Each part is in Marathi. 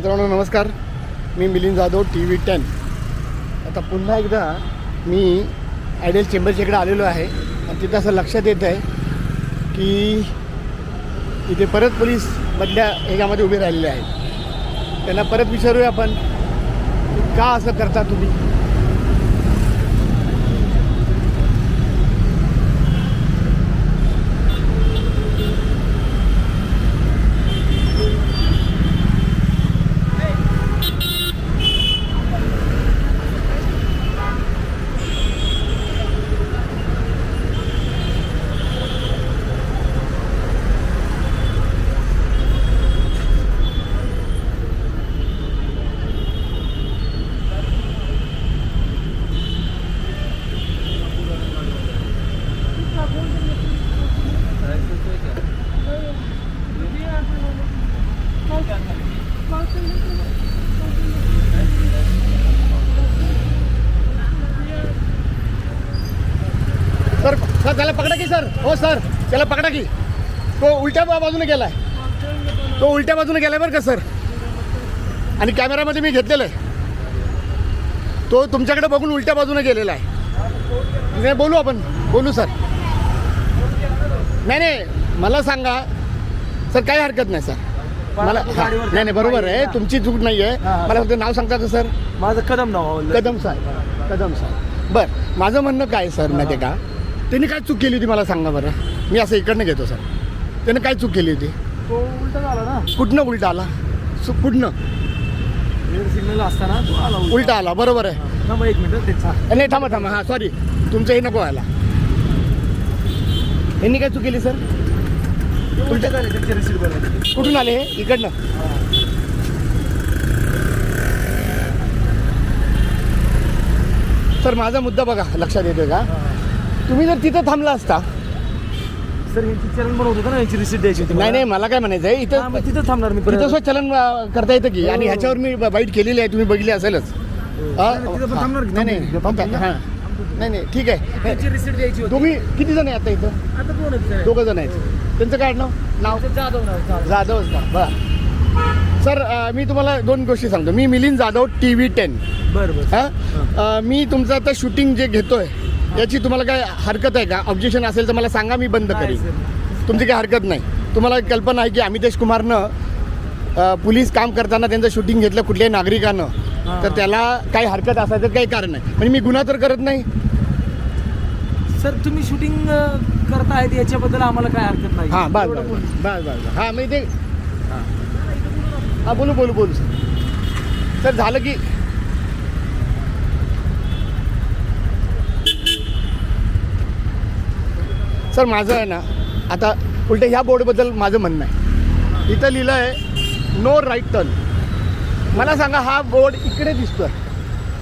मित्रांनो नमस्कार. मी Milind Jadhav T V ten. आता पुन्हा एकदा मी आयडियल चेंबरच्या इकडे आलेलो आहे. आणि तिथं असं लक्षात येत आहे की इथे परत पोलीस मधल्या ह्याच्यामध्ये उभे राहिलेले आहेत. त्यांना परत विचारूया आपण की का असं करता तुम्ही? सर सर त्याला पकडा की सर? हो सर त्याला पकडा की. तो उलट्या बाजूने गेलाय. तो उलट्या बाजूने गेलाय बरं का सर? आणि कॅमेरामध्ये मी घेतलेलं आहे. तो तुमच्याकडे बघून उलट्या बाजूने गेलेला आहे. नाही बोलू आपण. बोलू सर. नाही नाही. मला सांगा सर काही हरकत नाही सर. मला हा, नाही नाही बरोबर आहे. तुमची चूक नाही आहे हा. मला फक्त नाव सांगता का सर? माझं कदम नाव कदम सर कदम सर बरं माझं म्हणणं काय आहे, सर माहिती आहे का? त्यांनी काय चूक केली होती मला सांगा बरं? मी असं इकडनं घेतो सर. त्यानं काय चूक केली होती? तो उलटा झाला ना. कुठनं उलटा आला? सु कुठनं? रेड सिग्नल असताना तो आला उलटा. उलटा आला बरोबर आहे. हा, थांबा एक मिनिट त्याचा नाही थांबा थांबा. हां सॉरी तुमचं हे नको व्हायला. यांनी काय चूक केली सर उलटा झाले त्यांचे रिसीट बनवले कुठून आले हे? इकडनं. सर माझा मुद्दा बघा लक्षात येतोय का? तुम्ही जर तिथं थांबला असता. सर यांची चलन बनवत होतं ना यांची रिसीट द्यायची होती नाही नाही मला. काय म्हणायचं आहे हा, इथं मग तिथं थांबणार मी तिथं चलन अं, करता येतं की? आणि हो. ह्याच्यावर मी बाईट केलेली आहे तुम्ही बघितली असेलच. हा? नाही, तिथं पण हा. थांबणार की? नाही नाही थांबता. हां. नाही नाही ठीक आहे. त्यांची द्यायची होती. तुम्ही किती जण आहे आता इथं? आता आहेत. दोघं जण आहेत. त्यांचं काय नाव? नाव जाधव जाधव. बरं. सर मी तुम्हाला दोन गोष्टी सांगतो. मी Milind Jadhav T V ten. बरं बरं. हां? मी तुमचं आता शूटिंग जे घेतोय याची तुम्हाला काय हरकत आहे का? ऑब्जेक्शन असेल तर मला सांगा मी बंद करीन. तुमची काही हरकत नाही. तुम्हाला कल्पना आहे की अमितेश कुमारनं पोलीस काम करताना त्यांचं शूटिंग घेतलं कुठल्याही नागरिकानं. तर त्याला काही हरकत असायचं काही कारण नाही. म्हणजे मी गुन्हा तर करत नाही. सर तुम्ही शूटिंग करतायत याच्याबद्दल आम्हाला काय हरकत नाही. हां बस एवढं बस बोल. बस बस बस. हां म्हणजे ते हां. हां बोलू बोलू बोलू सर. सर झालं की सर माझं आहे ना आता उलट ह्या बोर्डबद्दल माझं म्हणणं आहे. इथं लिहिलं आहे नो राईट टर्न मला सांगा हा बोर्ड इकडे दिसतोय.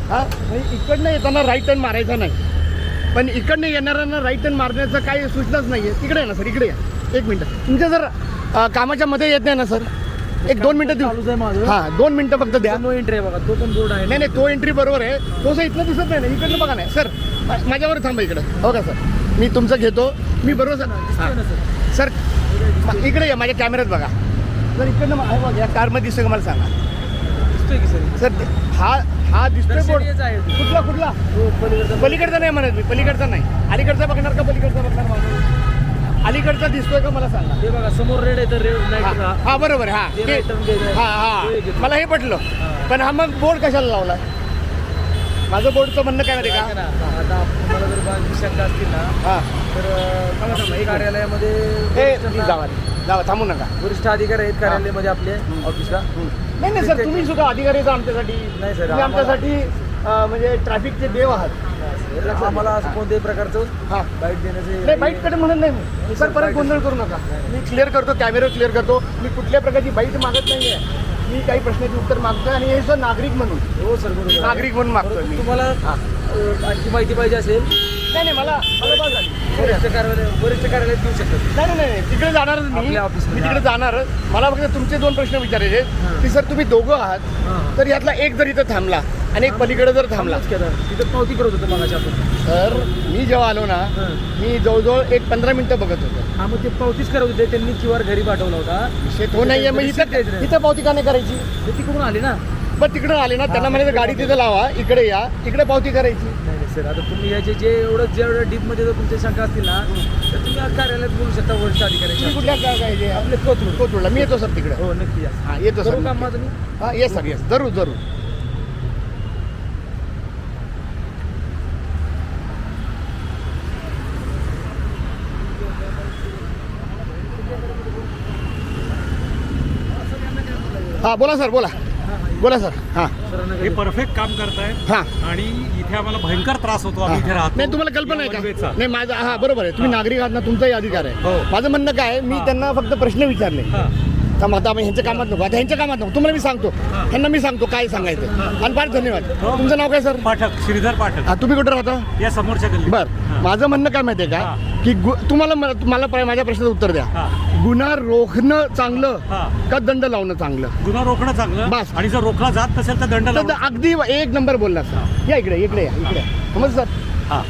हां? म्हणजे इकडनं येताना राईट टर्न मारायचा नाही. पण इकडनं येणाऱ्यांना राईट टर्न मारण्याचं काही सूचनाच नाही आहे तिकडे आहे ना सर इकडे या. एक मिनटं. तुमच्या जर अ, कामाच्या मध्ये येत नाही ना सर एक दोन मिनटं देऊ. चालूच आहे माझं. हां दोन मिनटं फक्त द्या. नो एंट्री आहे बघा तो पण बोर्ड आहे. नाही नाही तो एंट्री बरोबर आहे. तो असं इथलं दिसत नाही ना इकडनं बघा नाही सर मा- माझ्यावर थांबा इकडं. हो का सर मी तुमचं घेतो. मी बरोबर सर हां. सर सर मा- इकडे या माझ्या कॅमेऱ्यात बघा. सर इकडनं मा- आहे बघा या कारमध्ये दिसतोय का मला सांगा. दिसतोय की सर? सर हा हा दिसतोय बोर्ड. कुठला कुठला? हो, पलीकडचा नाही. म्हणत मी पलीकडचा नाही. अलीकडचा बघणार का पलीकडचा बघणार माणूस अलीकडचा दिसतोय का मला सांगा? हे बघा समोर रेड आहे तर रेड नाही हा, बरोबर हा. हा हा. मला हे पटलं. पण हा मग बोर्ड कशाला लावला? माझं बोर्डचं म्हणणं काय माहिती का? आता तुम्हाला जर बाकी शंका असतील ना हा. तर. कार्यालयामध्ये जावा जावा थांबू नका. वरिष्ठ अधिकारी आहेत कार्यालयामध्ये आपले ऑफिसला. नाही नाही सर तुम्ही सुद्धा अधिकारी आमच्यासाठी. नाही सर, आमच्यासाठी म्हणजे ट्रॅफिकचे देव आहात. आम्हाला असं कोणत्याही प्रकारचं हा. बाईट देण्याचे नाही बाईटकडे म्हणत नाही सर परत गोंधळ करू नका. मी क्लिअर करतो कॅमेरा क्लिअर करतो. मी कुठल्या प्रकारची बाईट मागत नाही आहे मी काही प्रश्नाचे उत्तर मागतोय आणि हे सर नागरिक म्हणून. हो सर. नागरिक म्हणून मागतोय मी. तुम्हाला आणखी माहिती पाहिजे असेल नाही नाही मला मला बस झाली. वरिष्ठ कार्यालय वरिष्ठ कार्यालयात देऊ शकतात. नाही नाही नाही तिकडे जाणारच मी. आपल्या ऑफिसमध्ये. मी तिकडे जाणारच मला फक्त तुमचे दोन प्रश्न विचारायचे. हां. की सर तुम्ही दोघं आहात. तर यातला एक जर इथं थांबला आणि एक पलीकडे जर थांबला. थांबलाच तिथं पावती करत होतं मगाशी आपण. तर मी जेव्हा आलो ना हां. मी जवळजवळ एक पंधरा मिनिटं बघत होतो. हा मग ते पावतीच करत होते. त्यांनी क्यू आर घरी पाठवला होता. विषय तो नाहीये. मग Receipt द्यायचं. इथं नाही. इथं पावती का नाही करायची? ते तिकडून आले ना? मग तिकडे आले ना त्यांना म्हणायचं गाडी तिथं लावा इकडे या इकडे पावती करायची. नाही सर आता तुम्ही याचे जे एवढं जेवढं डीपमध्ये जर तुमच्या शंका असतील ना तर तुम्ही कार्यालयात बोलू शकता वरिष्ठ अधिकाऱ्याच्या कुठल्या काय काय आपले कोथरूड. कोथरूडला. मी येतो सर तिकडे. हो नक्की या. हा येतो सर. काम माझं हा येस सर येस. जरूर जरूर. हा बोला सर बोला. बोला सर. हां. हे परफेक्ट काम करतायत हां. आणि इथे आम्हाला भयंकर त्रास होतो आम्ही इथे राहतो. नाही तुम्हाला कल्पना आहे. का? नाही माझा हा बरोबर आहे. तुम्ही नागरिक आहात ना तुमचाही अधिकार आहे. हो. माझं म्हणणं काय मी. त्यांना फक्त प्रश्न विचारले. तर मग आता ह्यांच्या कामात नको. आता ह्यांच्या कामात नको. तुम्हाला मी सांगतो. हा. त्यांना मी सांगतो काय सांगायचं. आणि फार धन्यवाद. तुमचं नाव काय सर? पाठक श्रीधर पाठक. तुम्ही कुठं राहता? या समोरच्या बर. माझं म्हणणं काय माहितीये का? हा. की गु- तुम्हाला मला माझ्या प्रश्नाचं उत्तर द्या. गुन्हा रोखणं चांगलं. का दंड लावणं चांगलं? गुन्हा रोखणं चांगलं बस. आणि जर रोखला जात नसेल तर दंड लावणं. अगदी एक नंबर बोलला सर. या इकडे इकडे या इकडे समज सर? हा.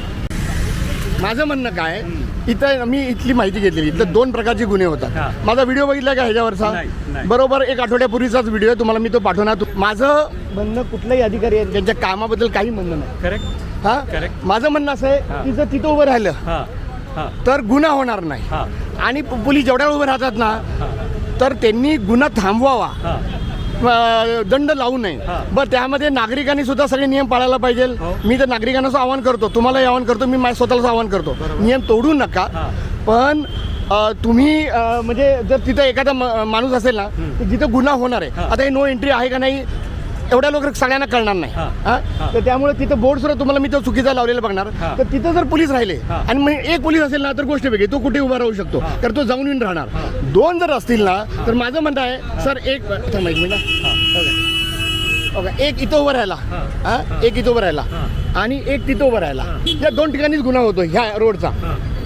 माझं म्हणणं काय इथं मी इथली माहिती घेतलेली. इथलं दोन प्रकारचे गुन्हे. होतात. माझा व्हिडिओ बघितला का ह्याच्यावरचा. बरोबर एक आठवड्यापूर्वीचाच व्हिडिओ आहे तुम्हाला मी तो पाठवणार. माझं म्हणणं कुठलाही अधिकारी आहे त्यांच्या कामाबद्दल काही म्हणणं नाही. करेक्ट हा? Correct. माझं म्हणणं असं आहे हा. की जर तिथं उभं राहिलं तर गुन्हा होणार नाही. हा. आणि पो- पोलीस जेवढ्या उभे राहतात ना तर त्यांनी गुन्हा थांबवावा. हा. दंड लावू नये. बरं त्यामध्ये नागरिकांनी सुद्धा सगळे नियम पाळायला पाहिजे हो. मी तर नागरिकांना आवाहन करतो तुम्हालाही आवाहन करतो मी माझ्या स्वतःला आवाहन करतो नियम तोडू नका. पण तुम्ही म्हणजे जर तिथं एखादा माणूस असेल ना जिथं गुन्हा होणार आहे. आता हे नो एंट्री आहे का नाही एवढ्या लोक सगळ्यांना कळणार नाही. तर त्यामुळे तिथं बोर्ड सुद्धा तुम्हाला मी तो चुकीचा लावलेला बघणार. तर तिथं जर पोलीस राहिले. आणि मग एक पोलीस असेल ना तर गोष्ट वेगळी तो कुठे उभा राहू शकतो. तर तो जाऊन येऊन राहणार. दोन जर असतील ना तर माझं म्हणणं आहे सर एक थांबा एक मिनिट हा. ओके. ओके एक इथं उभं राहिला हा. एक इथं उभं राहिला हा. आणि एक तिथं उभं राहिला. या दोन ठिकाणीच गुन्हा होतो ह्या रोडचा.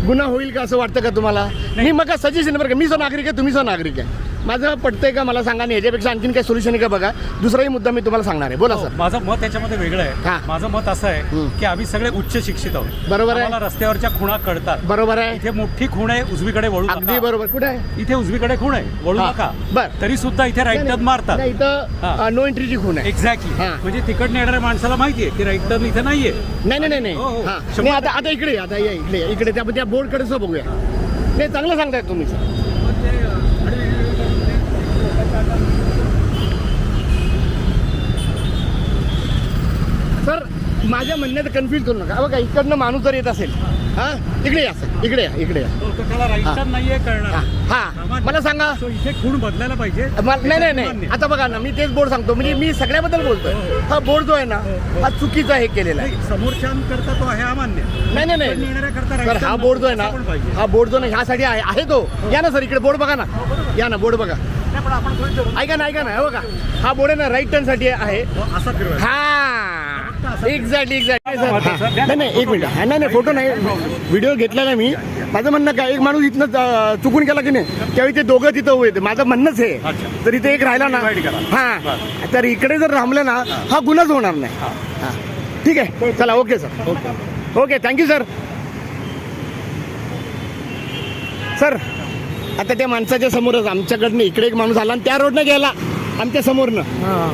गुन्हा होईल का असं वाटतं का तुम्हाला मी मग सजेशन बरं का मी सो नागरिक आहे तुम्ही सो नागरिक आहे माझं पटतंय का मला सांगा आणि ह्याच्यापेक्षा आणखीन काही सोल्युशन आहे का बघा दुसराही मुद्दा मी तुम्हाला सांगणार आहे बोला हो, सर माझं मत याच्यामध्ये वेगळं हा. आहे माझं मत असं आहे हम्म. की आम्ही सगळे उच्च शिक्षित आहोत बरोबर आहे. आम्हाला रस्त्यावरच्या खुणा कळतात बरोबर आहे इथे मोठी खूण आहे उजवीकडे वळू अगदी नका बरोबर कुठे आहे इथे उजवीकडे खूण आहे वळू हा. नका बर. तरी सुद्धा इथे राईट टर्न मारतात नाही, इथं हा. नो एंट्रीची खून आहे एक्झॅक्टली हा. म्हणजे तिकडनं येणाऱ्या माणसाला माहितीये की राईट टर्न इथे नाहीये नाही नाही नाही नाही हो, हो. हा. शंभर नाही आता आता इकडे या, आता या इकडे या. इकडे त्या त्या बोर्डकडे सो बघूया नाही चांगलं सांगताय तुम्ही सर सर माझ्या म्हणण्यात कन्फ्युज करू नका. बघा इकडनं माणूस जर येत असेल हा इकडे या सर. इकडे या इकडे या. हा. मला सांगा. इथे खूण बदलायला पाहिजे. नाही नाही नाही. आता बघा ना मी तेच बोर्ड सांगतो. म्हणजे मी सगळ्याबद्दल बोलतोय. हो, हो. हा बोर्ड जो आहे ना हो, हो. चुकीचा हे केलेला आहे. समोरच्यांकरता तो आहे अमान्य. नाही नाही नाही. हा बोर्ड जो आहे. ना हा बोर्ड जो ना ह्यासाठी आहे आहे तो. या ना सर इकडे बोर्ड बघा ना. या ना बोर्ड बघा. ऐका ना ऐका ना हे बघा. हा बोर्ड आहे ना राईट टर्नसाठी आहे. हो, हा, हा. नाही नाही एक मिनिट. हा नाही नाही फोटो नाही. व्हिडिओ घेतला ना मी. माझं म्हणणं काय एक माणूस इथनं चुकून गेला की नाही त्यावेळी ते दोघं तिथं होते. माझं म्हणणंच आहे अच्छा. तर इथे एक राहिला ना. हा. तर इकडे जर थांबलं ना हा गुन्हाच होणार नाही. हा. ठीक आहे. चला okay sir. Okay. Okay thank you sir sir आता त्या माणसाच्या समोरच आमच्याकडनं इकडे एक माणूस आला आणि त्या रोडनं गेला. आमच्या समोरनं. हा.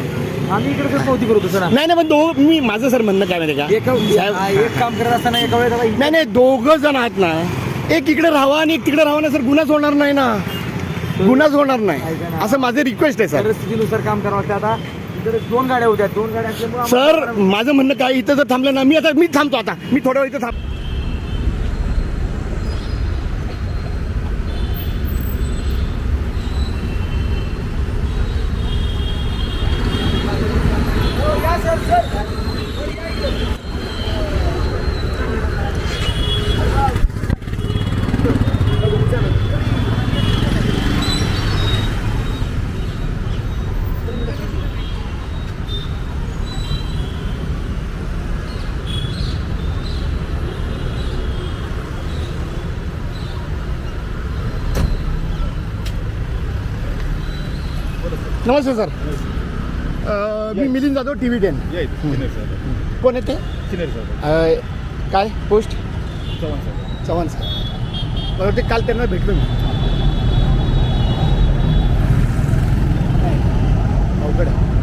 आम्ही इकडे पावती करत सर नाही नाही पण दो मी माझं सर म्हणणं काय माहिती एका हा, एक काम करत असताना एका वेळेला नाही नाही दोघं जण आहेत ना एक इकडे राहावा आणि एक तिकडे राहावा ना सर गुन्हाच होणार नाही ना. गुन्हाच होणार नाही. असं माझं रिक्वेस्ट आहे सर. परिस्थितीनुसार काम करावं लागतं. आता इकडे दोन गाड्या होत्या. दोन गाड्या सर माझं म्हणणं काय इथं जर थांबलं ना मी आता मी थांबतो आता. मी थोड्या वेळ इथं थांब नमस्ते सर अ, मी Milind Jadhav T V ten या इथे. सिनियर साहेब. कोण येते सिनियर साहेब. काय पोस्ट चव्हाण साहेब. चव्हाण सर काल त्यांना भेटलो मी अवघड आहे.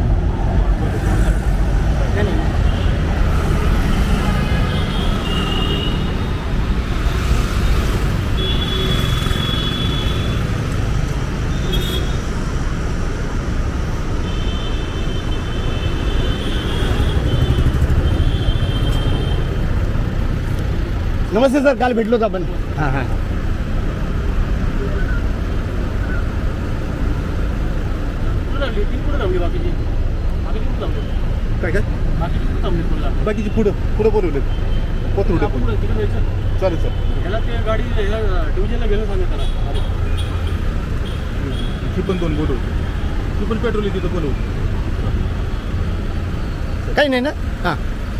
नमस्ते सर काल भेटलो होतो आपण. हां हां. काय काय? बाकीची पुढं पुढं बोलवले. कोथरूड चालेल सर ही पण दोन बोलवू ती पण पेट्रोल तिथं बोलवू काही नाही ना? हां.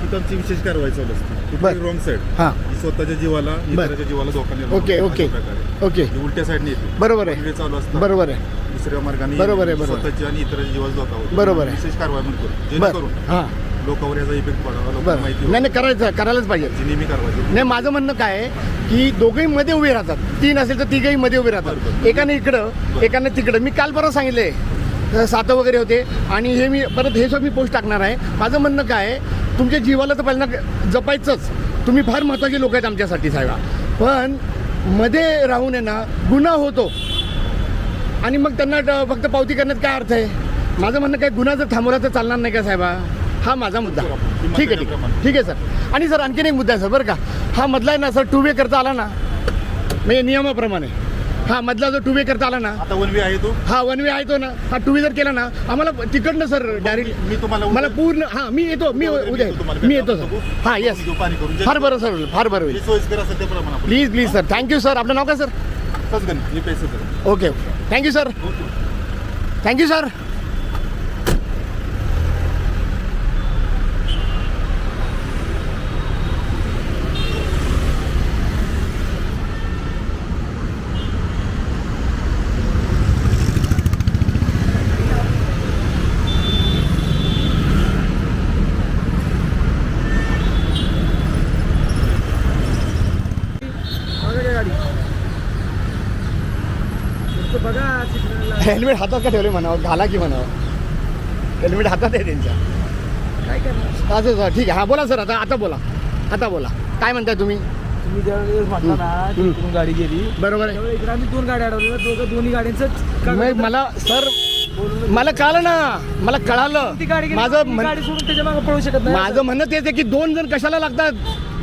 तिथं आमची विशेष कारवाई चालू असते. बरं. रॉंग साईड हां. स्वतःच्या जीवाला इतराच्या जीवाला धोका निर्माण ओके. ओके. अशा प्रकारे. ओके. ही उलट्या साईडने येते. बरोबर आहे. वेगळे चालू असतात. बरोबर आहे. दुसऱ्या मार्गाने बरोबर आहे, बरोबर आहे. स्वतःच्या आणि इतरांच्या जीवाला धोका होतो. बरोबर आहे. विशेष कारवाई म्हणतो बरं. जेणेकरून हां. लोकांवर याचा इफेक्ट पडावा लोकांना बरं. माहिती नाही नाही करायचं करायलाच पाहिजे. जी नेहमी कारवाई नाही माझं म्हणणं काय आहे की दोघंही मध्ये उभे राहतात. तीन असेल तर तिघही मध्ये उभे राहतात. बरोबर. एकाने इकडं एकाने तिकडं. मी काल परत सांगितले सातं वगैरे होते. आणि हे मी परत हे सगळं मी पोस्ट टाकणार आहे. माझं म्हणणं काय आहे तुमच्या जीवाला तर पहिल्यांदा जपायचंच. तुम्ही फार महत्त्वाचे लोक आहेत आमच्यासाठी साहेब. पण मध्ये राहून आहे ना गुन्हा होतो. आणि मग त्यांना फक्त पावती करण्यात काय अर्थ आहे? माझं म्हणणं काय गुन्हा जर थांबवला तर चालणार नाही का साहेबा? हा माझा मुद्दा. ठीक आहे ठीक आहे. ठीक आहे सर. आणि सर आणखीन एक मुद्दा आहे सर बरं का. हा मधला आहे ना सर टू वे करता आला ना. म्हणजे नियमाप्रमाणे. हा मधला जो टू वे करता आला ना. आता वन वे आहे तो. हा वन वे आहे तो ना. हा टू वे जर केला ना आम्हाला तिकडनं सर डायरेक्ट मी तुम्हाला मला पूर्ण हा मी येतो मी उद्या मी येतो. सर हा येस फार बरं सर फार बरं होईल. Please please sir thank you sir आपलं नाव काय sir okay thank you sir thank you sir बघा सिग्नलला. हेल्मेट हातात का ठेवले म्हणावं? घाला की म्हणावं? हेल्मेट हातात आहे त्यांच्या. काय करणार? असं सर ठीक आहे. हां बोला सर आता आता बोला. आता बोला. काय म्हणताय तुम्ही? तुम्ही ज्यावेळेस म्हटला ना. तिकडून गाडी गेली. बरोबर आहे. इकडे आम्ही दोन गाड्या अडवल्या दोघं दोन्ही गाड्यांचं मला सर मला कळालं ना. मला कळालं. माझं गाडी सोडून त्याच्यामागे पळू शकत नाही. माझं म्हणणं तेच आहे की दोन जण कशाला लागतात?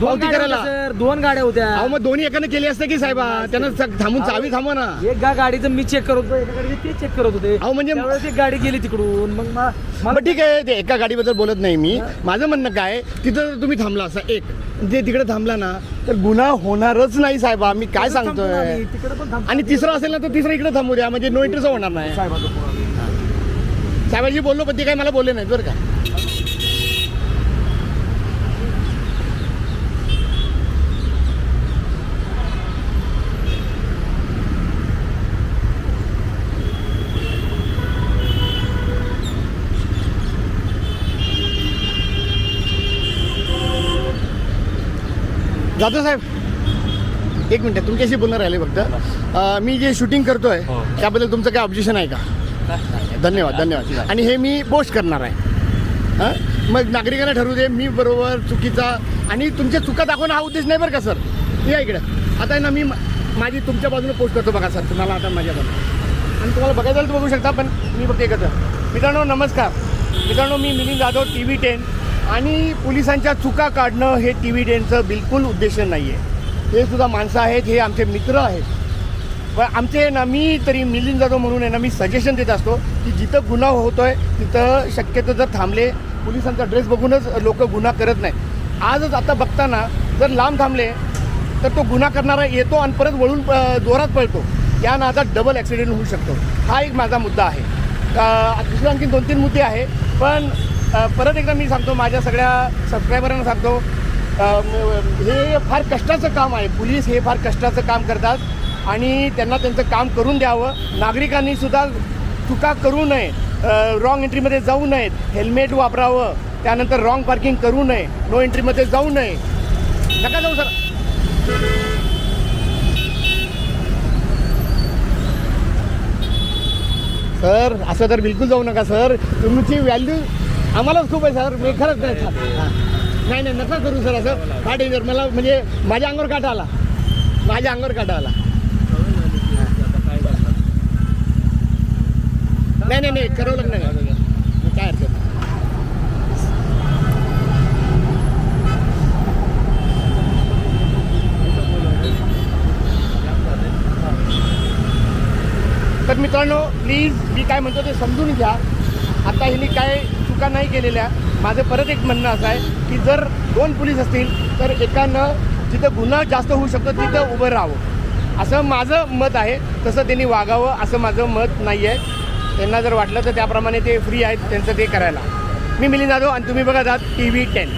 दोन पावती गाड्या करायला होत्या, सर दोन गाड्या होत्या. अहो मग दोन्ही एकाने केली असते की साहेबा? त्यांना स- थांबून चावी थांबवा ना. एक गा गाडीचं मी चेक करत होतो एका गाडीचं ते चेक करत होते. अहो, म्हणजे- त्यावेळेस एक गाडी गेली तिकडून. मग मा- मला मग ठीक आहे ते एका गाडीबद्दल बोलत नाही मी. माझं म्हणणं काय तिथं जर तुम्ही थांबला असा एक. जे तिकडे थांबला ना तर गुन्हा होणारच नाही साहेबा. मी काय तिकडे थांबतो ना सांगतोय? आम्ही, तिकडे पण थांबतो. आणि तिसरं असेल ना तर तिसरं इकडे थांबू द्या. म्हणजे नो इंटरेस्ट होणार नाही. साहेबाचा बोललो पण ते काय मला बोलले नाहीत बरं का. जातो साहेब एक मिनिट तुमच्याशी बोलणार राहिले फक्त. अं, मी जे शूटिंग करतोय त्याबद्दल तुमचं काय ऑब्जेक्शन आहे का? धन्यवाद धन्यवाद. आणि हे मी पोस्ट करणार आहे. हां मग नागरिकांना ठरवू दे मी बरोबर चुकीचा आणि तुमच्या चुका दाखवणं हा उद्देश नाही बरं का सर? या इकडे. आता आहे ना मी मा- माझी तुमच्या बाजूने पोस्ट करतो बघा सर. तुम्हाला आता माझ्या बाजूने. आणि तुम्हाला बघायचं झालं तर बघू शकता पण मी फक्त एकच आहे. मित्रांनो नमस्कार. मित्रांनो मी Milind Jadhav T V ten आणि पोलिसांच्या चुका काढणं हे टी व्ही डेनचं बिलकुल उद्देश नाही आहे हे सुद्धा माणसं आहेत हे आमचे मित्र आहेत. पण आमचे ना मी तरी मिलिंद जाधव म्हणून आहे ना मी सजेशन देत असतो की जिथं गुन्हा होतो आहे तिथं शक्यतो जर थांबले पोलिसांचा ड्रेस बघूनच लोक गुन्हा करत नाही आजच आता बघताना जर लांब थांबले तर तो गुन्हा करणारा येतो आणि परत वळून जोरात पळतो. या नादात डबल ॲक्सिडेंट होऊ शकतो. हा एक माझा मुद्दा आहे. अ, दुसरे आणखी दोन तीन मुद्दे आहे. पण परत एकदा मी सांगतो माझ्या सगळ्या सबस्क्रायबरांना सांगतो हे फार कष्टाचं काम आहे. पोलीस हे फार कष्टाचं काम करतात आणि त्यांना त्यांचं काम करून द्यावं. नागरिकांनी सुद्धा चुका करू नये रॉंग एंट्रीमध्ये जाऊ नयेत हेल्मेट वापरावं त्यानंतर रॉंग पार्किंग करू नये नो एंट्रीमध्ये जाऊ नये. नका जाऊ सर. सर असं तर बिलकुल जाऊ नका सर. तुमची व्हॅल्यू आम्हालाच खूप आहे सर. मी खरंच नाही. नाही नाही नका करू सर असं. हा डेंजर मला म्हणजे माझ्या अंगावर काटा आला. माझ्या अंगावर काटा आला. नाही नाही नाही करावं लागणार काय हरकत तर मित्रांनो प्लीज मी काय म्हणतो ते समजून घ्या. आता ह्यांनी काय चुका नाही केलेल्या. माझं परत एक म्हणणं असं आहे की जर दोन पोलीस असतील तर एकानं जिथं गुन्हा जास्त होऊ शकतो तिथं उभं राहावं. असं माझं मत आहे. तसं त्यांनी वागावं असं माझं मत नाही आहे. त्यांना जर वाटलं तर त्याप्रमाणे ते फ्री आहेत त्यांचं ते करायला. मी मिलिंद जाधव आणि तुम्ही बघा जात टी व्ही टेन